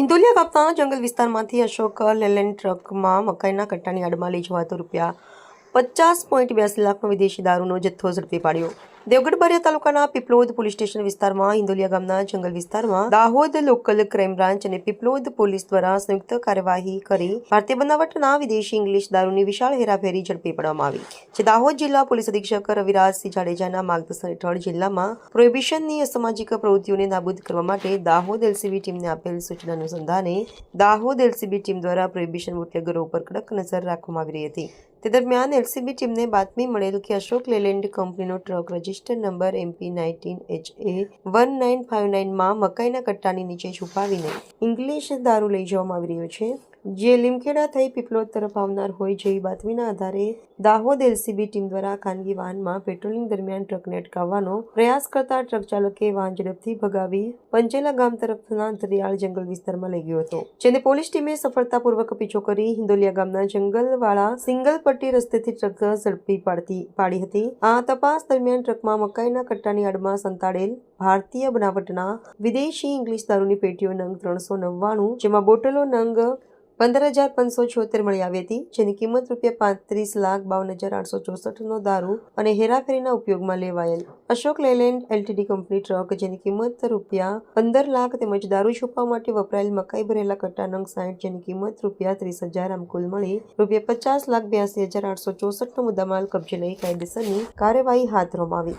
ઇન્દોલિયા કાપતા જંગલ વિસ્તારમાંથી અશોક લેલેન્ડ ટ્રકમાં મકાઈના કટ્ટાની આડમાં લઈ જવાતો રૂપિયા પચાસ પોઈન્ટ બ્યાસી લાખનો વિદેશી દારૂનો જથ્થો ઝડપી પાડ્યો. દેવગઢ બારિયા તાલુકાના પીપલોદ પોલીસ સ્ટેશન વિસ્તારમાં ઇન્દોલિયા ગામના જંગલ વિસ્તારમાં દાહોદ લોકલ ક્રાઇમ બ્રાન્ચ અને પીપલોદ પોલીસ દ્વારા સંયુક્ત કાર્યવાહી કરી ભારતીય બનાવટના વિદેશી ઇંગ્લિશ દારૂની વિશાળ હેરાફેરી ઝડપી પાડવામાં આવી જે દાહોદ જિલ્લા પોલીસ અધિક્ષક રવિરાજસિંહ જાડેજાના માર્ગદર્શન હેઠળ જિલ્લામાં પ્રોહિબિશનની અસામાજિક પ્રવૃત્તિઓને નાબૂદ કરવા માટે દાહોદ એલસીબી ટીમને આપેલ સૂચના અનુસંધાને દાહોદ એલસીબી ટીમ દ્વારા પ્રોહિબિશન બુટલેગરો ઉપર કડક નજર રાખવામાં આવી રહી હતી. તે દરમિયાન એલસીબી ટીમને બાતમી મળેલ કે અશોક લેલેન્ડ કંપનીનો truck register number MP nineteen H A one nine five નાઇનમાં મકાઈના કટ્ટાની નીચે છુપાવીને ઇંગ્લિશ દારૂ લઈ જવામાં આવી રહ્યો છે. જે લીમખેડા થઈ પીપલોદ તરફ આવનાર હોય જેવી બાતમીના આધારે દાહોદ એલસીબી ટીમ દ્વારા ખાનગી વાહનમાં પેટ્રોલિંગ દરમિયાન ટ્રકને અટકાવવાનો પ્રયાસ કરતા ટ્રક ચાલકે વાહન ઝડપથી ભગાવી પંચેલા ગામ તરફના અંતરિયાળ જંગલ વિસ્તારમાં લઈ ગયો હતો, જેને પોલીસ ટીમે સફળતાપૂર્વક પીછો કરી હિંદોલિયા ગામના જંગલવાળા સિંગલ પટ્ટી રસ્તેથી ટ્રક ઝડપી પાડતી, પાડી હતી. આ તપાસ દરમિયાન ટ્રકમાં મકાઈના કટ્ટાની આડમાં સંતાડેલ ભારતીય બનાવટના વિદેશી ઇંગ્લિશ દારૂની પેટીઓ નંગ ત્રણસો નવ્વાણું, જેમાં બોટલો નંગ પંદર હજાર પાંચસો છોતેર મળી આવી હતી, જેની કિંમત રૂપિયા પાંત્રીસ લાખ બાવન હજાર આઠસો ચોસઠનો દારૂ અને હેરાફેરીના ઉપયોગમાં લેવાયેલ. Ashok Leyland LTD company truck, જેની કિંમત રૂપિયા પંદર લાખ તેમજ દારૂ છુપાવવા માટે વપરાયેલ મકાઈ ભરેલા કટ્ટા નંગ જેની કિંમત રૂપિયા ત્રીસ હજાર આમ કુલ મળી રૂપિયા પચાસ લાખ બ્યાસી હજાર આઠસો ચોસઠનો મુદ્દામાલ કબજે લઈ કાયદેસરની કાર્યવાહી હાથ ધરવામાં આવી.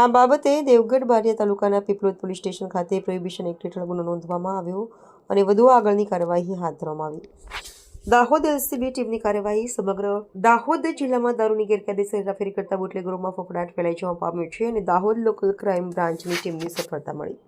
આ બાબતે દેવગઢ બારિયા તાલુકાના પીપલોદ પોલીસ સ્ટેશન ખાતે પ્રોહિબિશન એક્ટ હેઠળ ગુનો નોંધવામાં આવ્યો. અને વધુ આગળની કાર્યવાહી હાથ ધરવામાં આવી. દાહોદ એલસીબી ટીમની કાર્યવાહી સમગ્ર દાહોદ જિલ્લામાં દારૂની ગેરકાયદેસર હેરાફેરી કરતા બુટલેગરોમાં ફફડાટ ફેલાઈ જવા પામ્યો છે અને દાહોદ લોકલ ક્રાઇમ બ્રાન્ચની ટીમની સફળતા મળી.